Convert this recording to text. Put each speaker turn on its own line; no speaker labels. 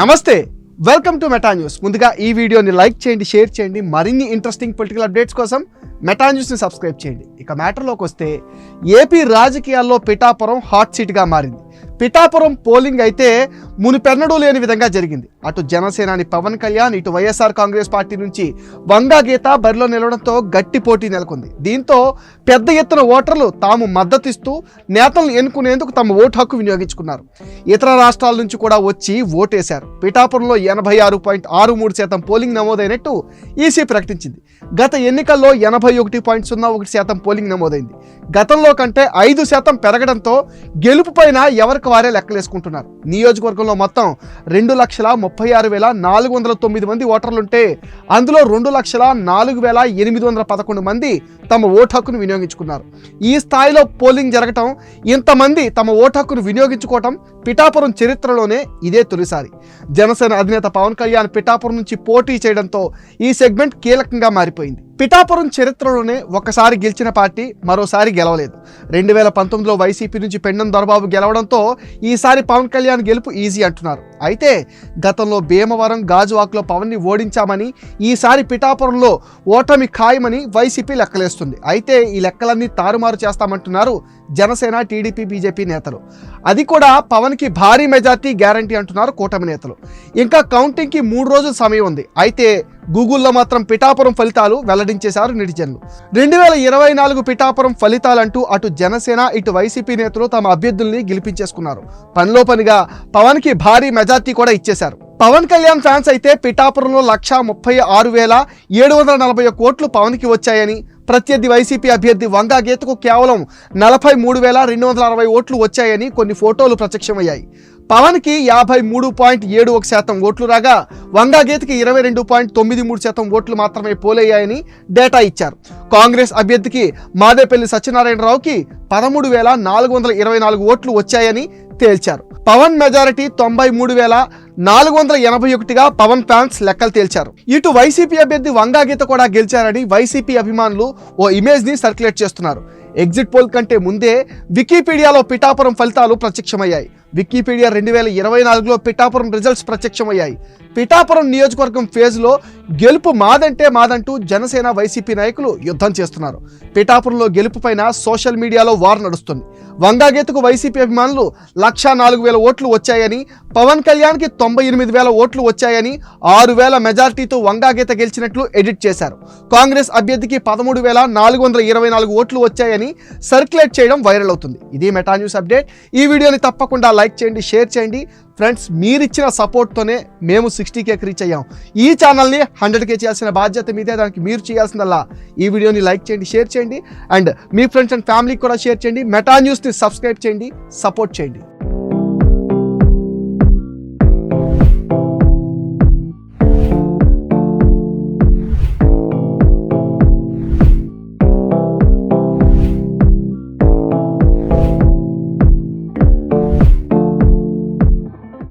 నమస్తే welcome to meta news ముందుగా ఈ వీడియోని లైక్ చేయండి షేర్ చేయండి. మరిన్ని ఇంట్రెస్టింగ్ పొలిటికల్ అప్డేట్స్ కోసం మెటా న్యూస్ని సబ్స్క్రైబ్ చేయండి. ఇక మ్యాటర్లోకి వస్తే ఏపీ రాజకీయాల్లో పిఠాపురం హాట్ సీట్గా మారింది. పిఠాపురం పోలింగ్ అయితే మునిపెన్నడూ లేని విధంగా జరిగింది. అటు జనసేనాని పవన్ కళ్యాణ్ ఇటు వైఎస్ఆర్ కాంగ్రెస్ పార్టీ నుంచి వంగా గీత బరిలో నిలవడంతో గట్టి పోటీ నెలకొంది. దీంతో పెద్ద ఎత్తున ఓటర్లు తాము మద్దతిస్తూ నేతలను ఎన్నుకునేందుకు తమ ఓటు హక్కు వినియోగించుకున్నారు. ఇతర రాష్ట్రాల నుంచి కూడా వచ్చి ఓటేశారు. పిఠాపురంలో ఎనభై ఆరు పాయింట్ ఆరు మూడు శాతం పోలింగ్ నమోదైనట్టు ఈసీ ప్రకటించింది. గత ఎన్నికల్లో ఎనభై ఒకటి పాయింట్ సున్నా ఒకటి శాతం పోలింగ్ నమోదైంది. గతంలో కంటే ఐదు శాతం పెరగడంతో గెలుపు పైన ఎవరికి వారే లెక్కలేసుకుంటున్నారు. నియోజకవర్గంలో మొత్తం రెండు లక్షల ముప్పై ఆరు వేల నాలుగు వందల తొమ్మిది మంది ఓటర్లుంటే అందులో రెండు లక్షల నాలుగు వేల ఎనిమిది వందల పదకొండు మంది తమ ఓటు హక్కును వినియోగించుకున్నారు. ఈ స్థాయిలో పోలింగ్ జరగటం ఇంతమంది తమ ఓటు హక్కును వినియోగించుకోవటం పిఠాపురం చరిత్రలోనే ఇదే తొలిసారి. జనసేన అధినేత పవన్ కళ్యాణ్ పిఠాపురం నుంచి పోటీ చేయడంతో ఈ సెగ్మెంట్ కీలకంగా మారిపోయింది. పిఠాపురం చరిత్రలోనే ఒకసారి గెలిచిన పార్టీ మరోసారి గెలవలేదు. రెండు వేల పంతొమ్మిదిలో వైసీపీ నుంచి పెండం దొరబాబు గెలవడంతో ఈసారి పవన్ కళ్యాణ్ గెలుపు ఈజీ అంటున్నారు. అయితే గతంలో భీమవరం గాజువాక్లో పవన్ని ఓడించామని ఈసారి పిఠాపురంలో ఓటమి ఖాయమని వైసీపీ లెక్కలేస్తుంది. అయితే ఈ లెక్కలన్నీ తారుమారు చేస్తామంటున్నారు జనసేన టీడీపీ బీజేపీ నేతలు. అది కూడా పవన్కి భారీ మెజార్టీ గ్యారంటీ అంటున్నారు కూటమి నేతలు. ఇంకా కౌంటింగ్కి మూడు రోజుల సమయం ఉంది. అయితే గూగుల్లో మాత్రం పిఠాపురం ఫలితాలు వెల్లడించేశారు నెటిజన్లు. రెండు వేల ఇరవై నాలుగు పిఠాపురం ఫలితాలంటూ అటు జనసేన ఇటు వైసీపీ నేతలు తమ అభ్యర్థుల్ని గెలిపించేసుకున్నారు. పనిలో పనిగా పవన్కి భారీ మెజార్టీ కూడా ఇచ్చేశారు. పవన్ కళ్యాణ్ ఫ్యాన్స్ అయితే పిఠాపురంలో లక్ష ముప్పై ఆరు వేల ఏడు వందల నలభై కోట్లు పవన్కి వచ్చాయని ప్రత్యర్థి వైసీపీ అభ్యర్థి వంగా గీతకు కేవలం నలభై మూడు వేల రెండు వందల అరవై ఓట్లు వచ్చాయని కొన్ని ఫోటోలు ప్రత్యక్షమయ్యాయి. పవన్కి యాభై మూడు పాయింట్ ఏడు ఒక శాతం ఓట్లు రాగా వంగా ఇరవై రెండు పాయింట్ తొమ్మిది మూడు శాతం ఓట్లు మాత్రమే పోలయ్యాయని డేటా ఇచ్చారు. కాంగ్రెస్ అభ్యర్థికి మాదేపల్లి సత్యనారాయణరావుకి పదమూడు వేల నాలుగు వందల ఇరవై నాలుగు ఓట్లు వచ్చాయని తేల్చారు. పవన్ మెజారిటీ తొంభై మూడు వేల నాలుగు వందల ఎనభై ఒకటిగా పవన్ ఫ్యాన్స్ లెక్కలు తేల్చారు. ఇటు వైసీపీ అభ్యర్థి వంగా గీత కూడా గెలిచారని వైసీపీ అభిమానులు ఓ ఇమేజ్ని సర్క్యులేట్ చేస్తున్నారు. ఎగ్జిట్ పోల్ కంటే ముందే వికీపీడియాలో పిఠాపురం ఫలితాలు ప్రత్యక్షమయ్యాయి. వికీపీడియా రెండు వేల ఇరవై నాలుగులో పిఠాపురం రిజల్ట్స్ ప్రత్యక్షమయ్యాయి. పిఠాపురం నియోజకవర్గం ఫేజ్లో గెలుపు మాదంటే మాదంటూ జనసేన వైసీపీ నాయకులు యుద్ధం చేస్తున్నారు. పిఠాపురంలో గెలుపు పైన సోషల్ మీడియాలో వార్ నడుస్తుంది. వంగాగీతకు వైసీపీ అభిమానులు లక్షా నాలుగు వేల ఓట్లు వచ్చాయని పవన్ కళ్యాణ్కి తొంభై ఎనిమిది వేల ఓట్లు వచ్చాయని ఆరు వేల మెజార్టీతో వంగాగీత గెలిచినట్లు ఎడిట్ చేశారు. కాంగ్రెస్ అభ్యర్థికి పదమూడు వేల నాలుగు వందల ఇరవై నాలుగు ఓట్లు వచ్చాయని సర్క్యులేట్ చేయడం వైరల్ అవుతుంది. ఇది మెటా న్యూస్ అప్డేట్. ఈ వీడియోని తప్పకుండా లైక్ చేయండి షేర్ చేయండి. ఫ్రెండ్స్ మీరిచ్చిన సపోర్ట్తోనే మేము సిక్స్టీ కేకి రీచ్ అయ్యాం. ఈ ఛానల్ని హండ్రెడ్ కే చేయాల్సిన బాధ్యత మీదే దానికి మీరు చేయాల్సిందల్లా. ఈ వీడియోని లైక్ చేయండి షేర్ చేయండి. అండ్ మీ ఫ్రెండ్స్ అండ్ ఫ్యామిలీకి కూడా షేర్ చేయండి. మెటా న్యూస్ని సబ్స్క్రైబ్ చేయండి సపోర్ట్ చేయండి.